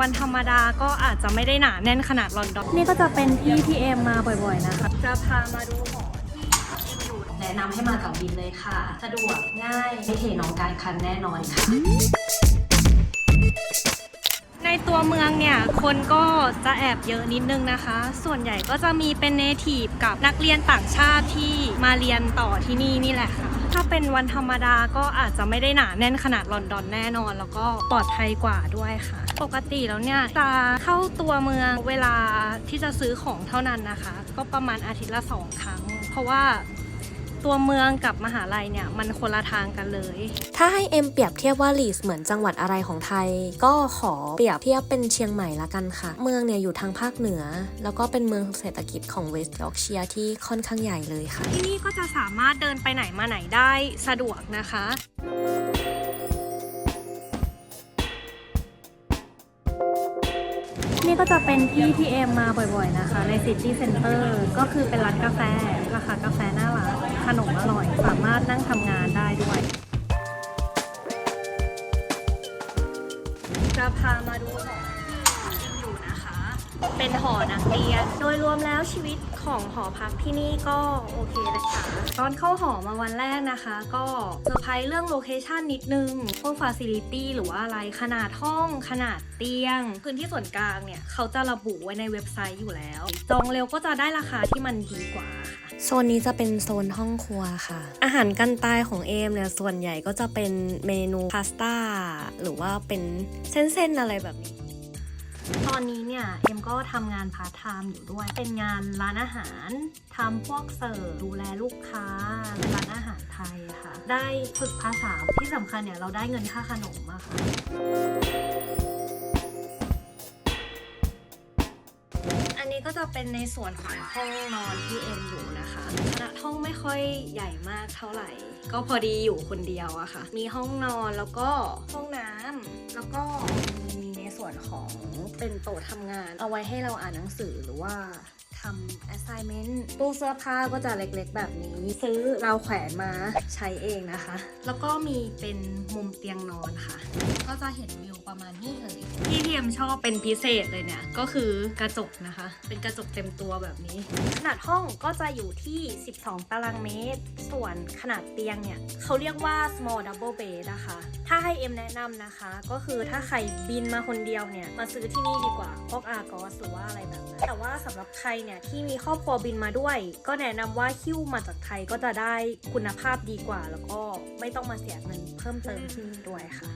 วันธรรมดาก็อาจจะไม่ได้หนาแน่นขนาดลอนดอน นี่ก็จะเป็นที่ที่เอ็มมาบ่อยๆนะคะ จะพามาดูหอที่เอ็มอยู่แนะนำให้มากับบินเลยค่ะ สะดวกง่ายไม่เทน้องการคันแน่นอนค่ะ ในตัวเมืองเนี่ย คนก็จะแอบเยอะนิดนึงนะคะ ส่วนใหญ่ก็จะมีเป็นเนทีฟกับนักเรียนต่างชาติที่มาเรียนต่อที่นี่นี่แหละค่ะ ถ้าเป็นวันธรรมดาก็อาจจะไม่ได้หนาแน่นขนาดลอนดอนแน่นอน แล้วก็ปลอดภัยกว่าด้วยค่ะ ปกติแล้วเนี่ยจะเข้าตัวเมืองเวลาที่จะซื้อของเท่านั้นนะคะ ก็ประมาณอาทิตย์ละสองครั้ง เพราะว่า ตัวเมืองกับมหาลัยเนี่ยมันคนละทางกันเลย ถ้าให้เอ็มเปรียบเทียบว่าลีสเหมือนจังหวัดอะไรของไทย ก็ขอเปรียบเทียบเป็นเชียงใหม่ละกันค่ะ เมืองเนี่ยอยู่ทางภาคเหนือ แล้วก็เป็นเมืองเศรษฐกิจของเวสต์ยอร์กเชียร์ที่ค่อนข้างใหญ่เลยค่ะ ที่นี่ก็จะสามารถเดินไปไหนมาไหนได้สะดวกนะคะนี่ก็จะเป็นที่ที่เอ็มมาบ่อยๆนะคะ ในซิตี้เซ็นเตอร์ก็คือเป็นร้านกาแฟ ราคากาแฟน่ารัก ขนมอร่อย สามารถนั่งทำงานได้ด้วย จะพามาดูหอที่ เป็นหอนักเรียน โดยรวมแล้วชีวิตของหอพักที่นี่ก็โอเคเลยค่ะตอนเข้าหอมาวันแรกนะคะ ก็เซอร์ไพรส์เรื่องโลเคชันนิดนึง พวกฟ a ซิลิตี้หรือว่าอะไรขนาดห้องขนาดเตียง พื้นที่ส่วนกลางเนี่ย เขาจะระบุไว้ในเว็บไซต์อยู่แล้ว จองเร็วก็จะได้ราคาที่มันดีกว่าค่ะโซนนี้จะเป็นโซนห้องครัวค่ะ อาหารกันตายของเอมเนี่ยส่วนใหญ่ก็จะเป็นเมนูพาสต้าหรือว่าเป็นเส้นๆอะไรแบบนี้ ตอนนี้เนี่ย เอ็มก็ทำงานพาร์ทไทม์อยู่ด้วย เป็นงานร้านอาหารทำพวกเสิร์ฟดูแลลูกค้าร้านอาหารไทยค่ะ ได้ฝึกภาษาที่สำคัญเนี่ย เราได้เงินค่าขนมอะค่ะอันนี้ก็จะเป็นในส่วนของห้องนอนที่เอ็มอยู่นะคะขนาดห้องไม่ค่อยใหญ่มากเท่าไหร่ ก็พอดีอยู่คนเดียวอะค่ะ มีห้องนอนแล้วก็ห้องน้ำแล้วก็มี ส่วนของเป็นโต๊ะทำงาน เอาไว้ให้เราอ่านหนังสือหรือว่า ทำ assignment ตู้เสื้อผ้าก็จะเล็กๆ แบบนี้ ซื้อเราวแขวนมาใช้เองนะคะ แล้วก็มีเป็นมุมเตียงนอนค่ะ ก็จะเห็นวิวประมาณนี้เลยที่ที่เอ็มชอบเป็นพิเศษเลยเนี่ย ก็คือกระจกนะคะ เป็นกระจกเต็มตัวแบบนี้ ขนาดห้องก็จะอยู่ที่ 12 ตารางเมตร ส่วนขนาดเตียงเนี่ยเขาเรียกว่า small double bed นะคะ ถ้าให้เอ็มแนะนำนะคะ ก็คือถ้าใครบินมาคนเดียวเนี่ย มาซื้อที่นี่ดีกว่าพวกอากอสหรือว่าอะไรแบบนั้นแต่ว่าสำหรับใครเนี่ยที่มีครอบครัวบินมาด้วย ก็แนะนำว่าคิ้วมาจากไทยก็จะได้คุณภาพดีกว่า แล้วก็ไม่ต้องมาเสียเงินเพิ่มเติมที่นี่ด้วยค่ะ